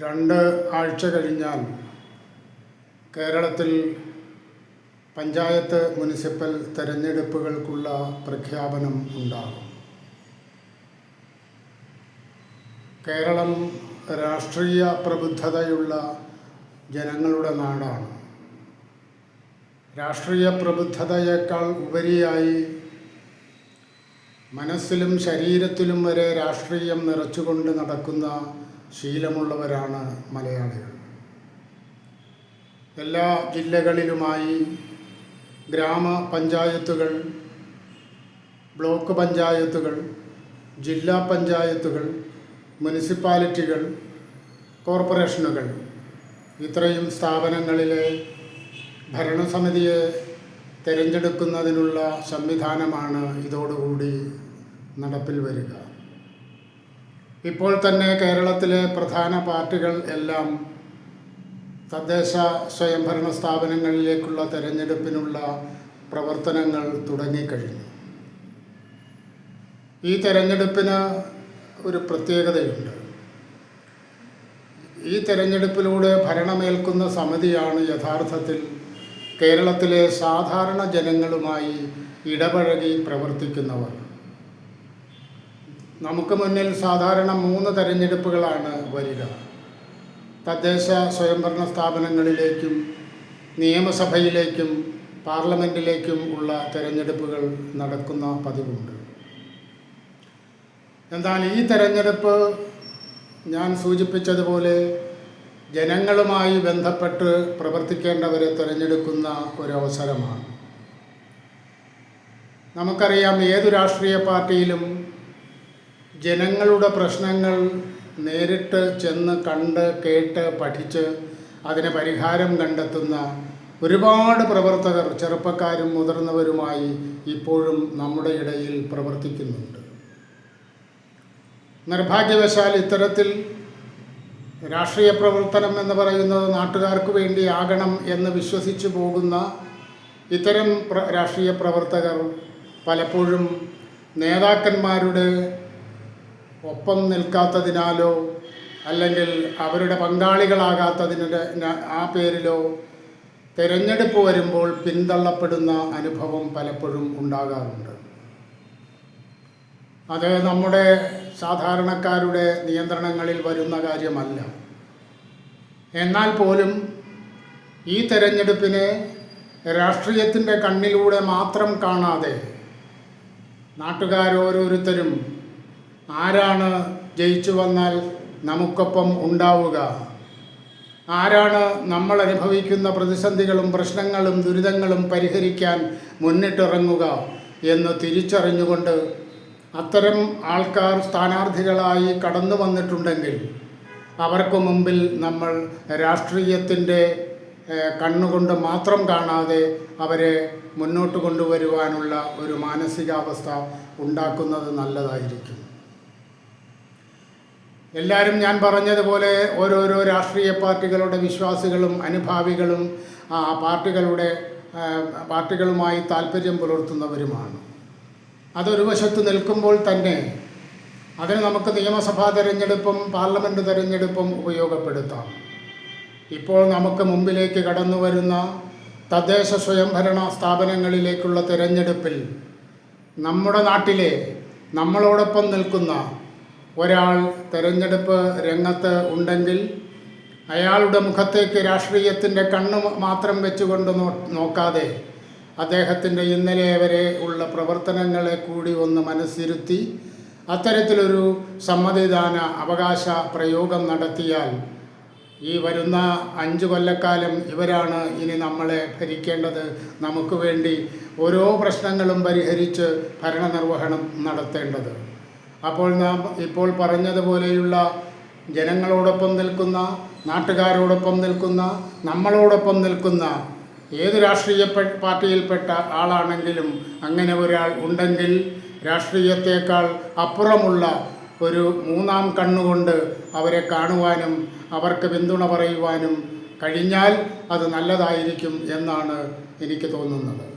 രണ്ട് ആഴ്ച കഴിഞ്ഞാൽ കേരളത്തിൽ പഞ്ചായത്ത് മുനിസിപ്പൽ തെരഞ്ഞെടുപ്പുകൾക്കുള്ള പ്രഖ്യാപനം ഉണ്ടാകും. കേരളം രാഷ്ട്രീയ പ്രബുദ്ധതയുള്ള ജനങ്ങളുടെ നാടാണ്. രാഷ്ട്രീയ പ്രബുദ്ധതയേക്കാൾ ഉപരിയായി മനസ്സിലും ശരീരത്തിലും വരെ രാഷ്ട്രീയം നിറച്ചുകൊണ്ട് നടക്കുന്ന ശീലമുള്ളവരാണ് മലയാളികൾ. എല്ലാ ജില്ലകളിലുമായി ഗ്രാമപഞ്ചായത്തുകൾ ബ്ലോക്ക് പഞ്ചായത്തുകൾ ജില്ലാ പഞ്ചായത്തുകൾ മുനിസിപ്പാലിറ്റികൾ കോർപ്പറേഷനുകൾ ഇത്രയും സ്ഥാപനങ്ങളിലെ ഭരണസമിതിയെ തിരഞ്ഞെടുക്കുന്നതിനുള്ള സംവിധാനമാണ് ഇതോടുകൂടി നടപ്പിൽ വരിക. ഇപ്പോൾ തന്നെ കേരളത്തിലെ പ്രധാന പാർട്ടികൾ എല്ലാം തദ്ദേശ സ്വയംഭരണ സ്ഥാപനങ്ങളിലേക്കുള്ള തെരഞ്ഞെടുപ്പിനുള്ള പ്രവർത്തനങ്ങൾ തുടങ്ങിക്കഴിഞ്ഞു. ഈ തെരഞ്ഞെടുപ്പിന് ഒരു പ്രത്യേകതയുണ്ട്. ഈ തെരഞ്ഞെടുപ്പിലൂടെ ഭരണമേൽക്കുന്ന സമിതിയാണ് യഥാർത്ഥത്തിൽ കേരളത്തിലെ സാധാരണ ജനങ്ങളുമായി ഇടപഴകി പ്രവർത്തിക്കുന്നവർ. നമുക്ക് മുന്നിൽ സാധാരണ മൂന്ന് തെരഞ്ഞെടുപ്പുകളാണ് വരിക. തദ്ദേശ സ്വയംഭരണ സ്ഥാപനങ്ങളിലേക്കും നിയമസഭയിലേക്കും പാർലമെന്റിലേക്കും ഉള്ള തെരഞ്ഞെടുപ്പുകൾ നടക്കുന്ന പതിവുണ്ട്. എന്നാൽ ഈ തെരഞ്ഞെടുപ്പ് ഞാൻ സൂചിപ്പിച്ചതുപോലെ ജനങ്ങളുമായി ബന്ധപ്പെട്ട് പ്രവർത്തിക്കേണ്ടവരെ തിരഞ്ഞെടുക്കുന്ന ഒരവസരമാണ്. നമുക്കറിയാം ഏതു രാഷ്ട്രീയ പാർട്ടിയിലും ജനങ്ങളുടെ പ്രശ്നങ്ങൾ നേരിട്ട് ചെന്ന് കണ്ട് കേട്ട് പഠിച്ച് അതിന് പരിഹാരം കണ്ടെത്തുന്ന ഒരുപാട് പ്രവർത്തകർ ചെറുപ്പക്കാരും മുതിർന്നവരുമായി ഇപ്പോഴും നമ്മുടെ ഇടയിൽ പ്രവർത്തിക്കുന്നുണ്ട്. നിർഭാഗ്യവശാൽ ഇത്തരത്തിൽ രാഷ്ട്രീയ പ്രവർത്തനം എന്ന് പറയുന്നത് നാട്ടുകാർക്ക് വേണ്ടിയാകണം എന്ന് വിശ്വസിച്ചു പോകുന്ന ഇത്തരം രാഷ്ട്രീയ പ്രവർത്തകർ പലപ്പോഴും നേതാക്കന്മാരുടെ ഒപ്പം നിൽക്കാത്തതിനാലോ അല്ലെങ്കിൽ അവരുടെ പങ്കാളികളാകാത്തതിന്റെ ആ പേരിലോ തിരഞ്ഞെടുപ്പ് വരുമ്പോൾ പിന്തള്ളപ്പെടുന്ന അനുഭവം പലപ്പോഴും ഉണ്ടാകാറുണ്ട്. അത് നമ്മുടെ സാധാരണക്കാരുടെ നിയന്ത്രണങ്ങളിൽ വരുന്ന കാര്യമല്ല. എന്നാൽ പോലും ഈ തെരഞ്ഞെടുപ്പിനെ രാഷ്ട്രീയത്തിന്റെ കണ്ണിലൂടെ മാത്രം കാണാതെ നാട്ടുകാരോരോരുത്തരും ആരാണ് ജയിച്ചു വന്നാൽ നമുക്കൊപ്പം ഉണ്ടാവുക? ആരാണ് നമ്മൾ അനുഭവിക്കുന്ന പ്രതിസന്ധികളും പ്രശ്നങ്ങളും ദുരിതങ്ങളും പരിഹരിക്കാൻ മുന്നിട്ടിറങ്ങുക എന്ന് തിരിച്ചറിഞ്ഞുകൊണ്ട് അത്തരം ആൾക്കാർ സ്ഥാനാർത്ഥികളായി കടന്നു വന്നിട്ടുണ്ടെങ്കിൽ അവർക്ക് മുമ്പിൽ നമ്മൾ രാഷ്ട്രീയത്തിന്റെ കണ്ണുകൊണ്ട് മാത്രം കാണാതെ അവരെ മുന്നോട്ട് കൊണ്ടുവരുവാനുള്ള ഒരു മാനസികാവസ്ഥ ഉണ്ടാക്കുന്നത് നല്ലതായിരിക്കും. എല്ലാവരും ഞാൻ പറഞ്ഞതുപോലെ ഓരോരോ രാഷ്ട്രീയ പാർട്ടികളുടെ വിശ്വാസികളും അനുഭാവികളും ആ പാർട്ടികളുടെ പാർട്ടികളുമായി താല്പര്യം പുലർത്തുന്നവരുമാണ്. അതൊരു വശത്ത് നിൽക്കുമ്പോൾ തന്നെ അതിന് നമുക്ക് നിയമസഭാ തെരഞ്ഞെടുപ്പും പാർലമെന്റ് തെരഞ്ഞെടുപ്പും ഉപയോഗപ്പെടുത്താം. ഇപ്പോൾ നമുക്ക് മുമ്പിലേക്ക് കടന്നു വരുന്ന തദ്ദേശ സ്വയംഭരണ സ്ഥാപനങ്ങളിലേക്കുള്ള തിരഞ്ഞെടുപ്പിൽ നമ്മുടെ നാട്ടിലെ നമ്മളോടൊപ്പം നിൽക്കുന്ന ഒരാൾ തെരഞ്ഞെടുപ്പ് രംഗത്ത് ഉണ്ടെങ്കിൽ അയാളുടെ മുഖത്തേക്ക് രാഷ്ട്രീയത്തിന്റെ കണ്ണ് മാത്രം വെച്ചുകൊണ്ട് നോക്കാതെ അദ്ദേഹത്തിന്റെ ഇന്നലെ വരെ ഉള്ള പ്രവർത്തനങ്ങളെ കൂടി ഒന്ന് മനസ്സിരുത്തി അത്തരത്തിലൊരു സമ്മതിദാന അവകാശ പ്രയോഗം നടത്തിയാൽ ഈ വരുന്ന അഞ്ച് കൊല്ലക്കാലം ഇവരാണ് ഇനി നമ്മളെ ഭരിക്കേണ്ടത്. നമുക്ക് വേണ്ടി ഓരോ പ്രശ്നങ്ങളും പരിഹരിച്ച് ഭരണനിർവഹണം നടത്തേണ്ടത്. അപ്പോൾ നാം ഇപ്പോൾ പറഞ്ഞതുപോലെയുള്ള ജനങ്ങളോടൊപ്പം നിൽക്കുന്ന നാട്ടുകാരോടൊപ്പം നിൽക്കുന്ന നമ്മളോടൊപ്പം നിൽക്കുന്ന ഏത് രാഷ്ട്രീയ പാർട്ടിയിൽപ്പെട്ട ആളാണെങ്കിലും അങ്ങനെ ഒരാൾ ഉണ്ടെങ്കിൽ രാഷ്ട്രീയത്തേക്കാൾ അപ്പുറമുള്ള ഒരു മൂന്നാം കണ്ണുകൊണ്ട് അവരെ കാണുവാനും അവർക്ക് പിന്തുണ പറയുവാനും കഴിഞ്ഞാൽ അത് നല്ലതായിരിക്കും എന്നാണ് എനിക്ക് തോന്നുന്നത്.